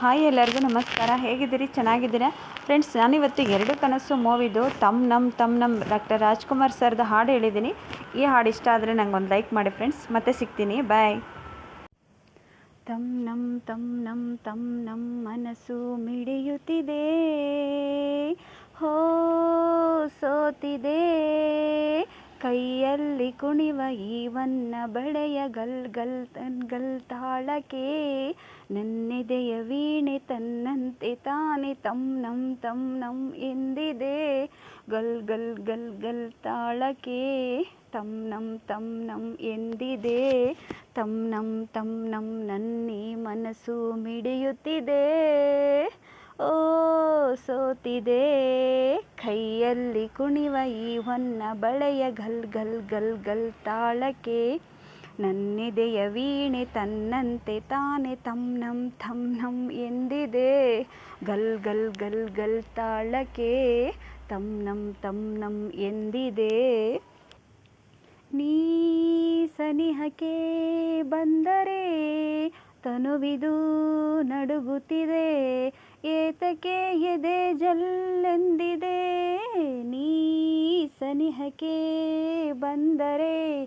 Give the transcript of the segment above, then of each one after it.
Hi ಎಲ್ಲರಿಗೂ ನಮಸ್ಕಾರ. ಹೇಗಿದ್ದೀರಿ? ಚೆನ್ನಾಗಿದ್ದೀರಾ? ಫ್ರೆಂಡ್ಸ್ ನಾನಿವತ್ತು ಎರಡು ಕನಸು ಮೂವಿದು. ತಮ್ ನಮ್ ತಮ್ ನಮ್ ಡಾಕ್ಟರ್ ರಾಜ್ಕುಮಾರ್ ಸರ್ದು ಹಾಡು ಹೇಳಿದ್ದೀನಿ. ಈ ಹಾಡು ಇಷ್ಟ ಆದರೆ ಒಂದು ಲೈಕ್ ಮಾಡಿ ಫ್ರೆಂಡ್ಸ್ ಮತ್ತೆ ಸಿಗ್ತೀನಿ. ಬಾಯ್ ತಮ್ ನಮ್ ತಮ್ ನಮ್ ತಮ್ ನಮ್ ಮನಸ್ಸು ಮಿಡಿಯುತ್ತಿದೆ. ಹೋ, ಸೋತಿದೆ. ಕೈಯಲ್ಲಿ ಕುಣಿವ ಈವನ್ನ ಬಳೆಯ ಗಲ್ ಗಲ್ ತನ್ ಗಲ್ ತಾಳಕೆ, ನನ್ನೆದೆಯ ವೀಣೆ ತನ್ನಂತೆ ತಾನೆ ತಂ ನಂ ತಂ ನಂ ಎಂದಿದೆ. ಗಲ್ ಗಲ್ ಗಲ್ ಗಲ್ ತಾಳಕೆ, ತಂ ನಂ ತಂ ನಂ ಎಂದಿದೆ. ತಂ ನಂ ತಂ ನಂ ನನ್ನಿ ಮನಸ್ಸು ಮಿಡಿಯುತ್ತಿದೆ. ಸೋತಿದೆ ಕೈಯಲ್ಲಿ ಕುಣಿವ ಈ ಹೊನ್ನ ಬಳೆಯ ಗಲ್ ಗಲ್ ಗಲ್ ಗಲ್ ತಾಳಕ್ಕೆ. ನನ್ನಿದೆಯ ವೀಣೆ ತನ್ನಂತೆ ತಾನೆ ತಮ್ ನಮ್ ಥಮ್ ನಮ್ ಎಂದಿದೆ. ಗಲ್ ಗಲ್ ಗಲ್ ಗಲ್ ತಾಳಕ್ಕೆ ತಮ್ ನಂ ತಮ್ ನಮ್ ಎಂದಿದೆ. ನೀ ಸನಿಹಕ್ಕೆ ಬಂದರೆ ತನುವಿದು ನಡುಗುತ್ತಿದೆ. ಏತಕ್ಕೆ ಎದೆ ಜಲ್ಲೆಂದಿದೆ? ನೀ ಸನಿಹಕ್ಕೆ ಬಂದರೆ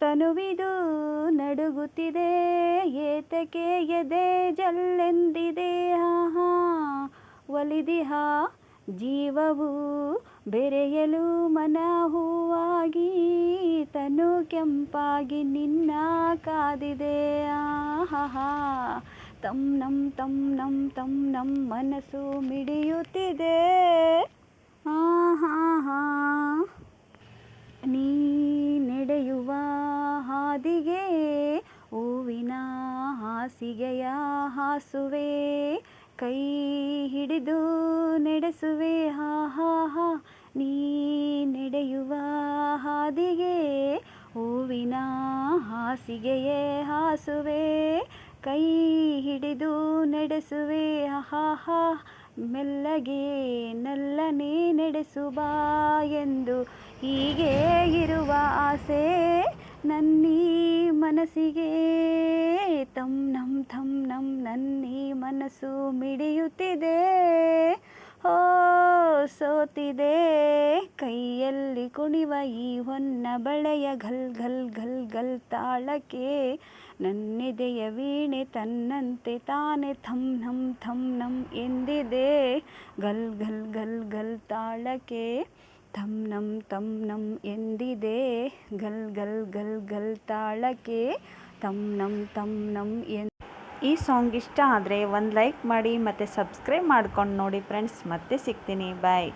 ತನುವಿದು ನಡುಗುತ್ತಿದೆ. ಏತಕೆ ಎದೆ ಜಲ್ಲೆಂದಿದೆ? ಆಹಾ, ಒಲಿದಿಹ ಜೀವವು ಬೆರೆಯಲು ಮನ ಹೂವಾಗಿ ತನು ಕೆಂಪಾಗಿ ನಿನ್ನ ಕಾದಿದೆ. ಆಹಾ ತಮ್ ನಮ್ ತಮ್ ನಮ್ ತಮ್ ನಮ್ ಮನಸ್ಸು ಮಿಡಿಯುತ್ತಿದೆ. ಆಹಾ ನೀ ನಡೆಯುವ ಹಾದಿಗೆ, ಹೂವಿನ ಹಾಸಿಗೆಯ ಹಾಸುವೆ, ಕೈ ಹಿಡಿದು ನಡೆಸುವೆ. ಹಾ ಹಾ ಹಾ. ನೀ ನಡೆಯುವ ಹಾದಿಗೆ, ಹೂವಿನ ಹಾಸಿಗೆಯೇ ಹಾಸುವೆ, ಕೈ ಹಿಡಿದು ನಡೆಸುವೆ. ಹಾಹಾ ಮೆಲ್ಲಗೆ ನಲ್ಲನೆ ನಡೆಸುವ ಎಂದು ಹೀಗೆ ಇರುವ ಆಸೆ ನನ್ನೀ ಮನಸ್ಸಿಗೆ. ತಮ್ ನಮ್ ಥಮ್ ನಮ್, ನನ್ನೀ ಮನಸ್ಸು ಮಿಡಿಯುತ್ತಿದೆ. ಓ ಸೋತಿದೆ ಕೈಯಲ್ಲಿ ಕುಣಿವ ಈ ಹೊನ್ನ ಬಳೆಯ ಘಲ್ ಘಲ್ ಘಲ್ ಘಲ್ ತಾಳಕ್ಕೆ. ನನ್ನೆದೆಯ ವೀಣೆ ತನ್ನಂತೆ ತಾನೆ ಥಂ ನಮ್ ಥಮ್ ನಮ್ ಎಂದಿದೆ ಘಲ್ ಘಲ್ ಘಲ್ ಘಲ್ ತಾಳಕ್ಕೆ. ಥಂ ತಮ್ ನಮ್ ಎಂದಿದೆ ಘಲ್ ಘಲ್ ಘಲ್ ಘಲ್ ತಾಳಕ್ಕೆ. ತಮ್ ನಮ್ ತಮ್ ನಮ್ ಎನ್ ಈ ಸಾಂಗ್ ಇಷ್ಟ ಆದರೆ ಒಂದು ಲೈಕ್ ಮಾಡಿ ಮತ್ತು ಸಬ್ಸ್ಕ್ರೈಬ್ ಮಾಡ್ಕೊಂಡು ನೋಡಿ ಫ್ರೆಂಡ್ಸ್ ಮತ್ತೆ ಸಿಗ್ತೀನಿ. ಬಾಯ್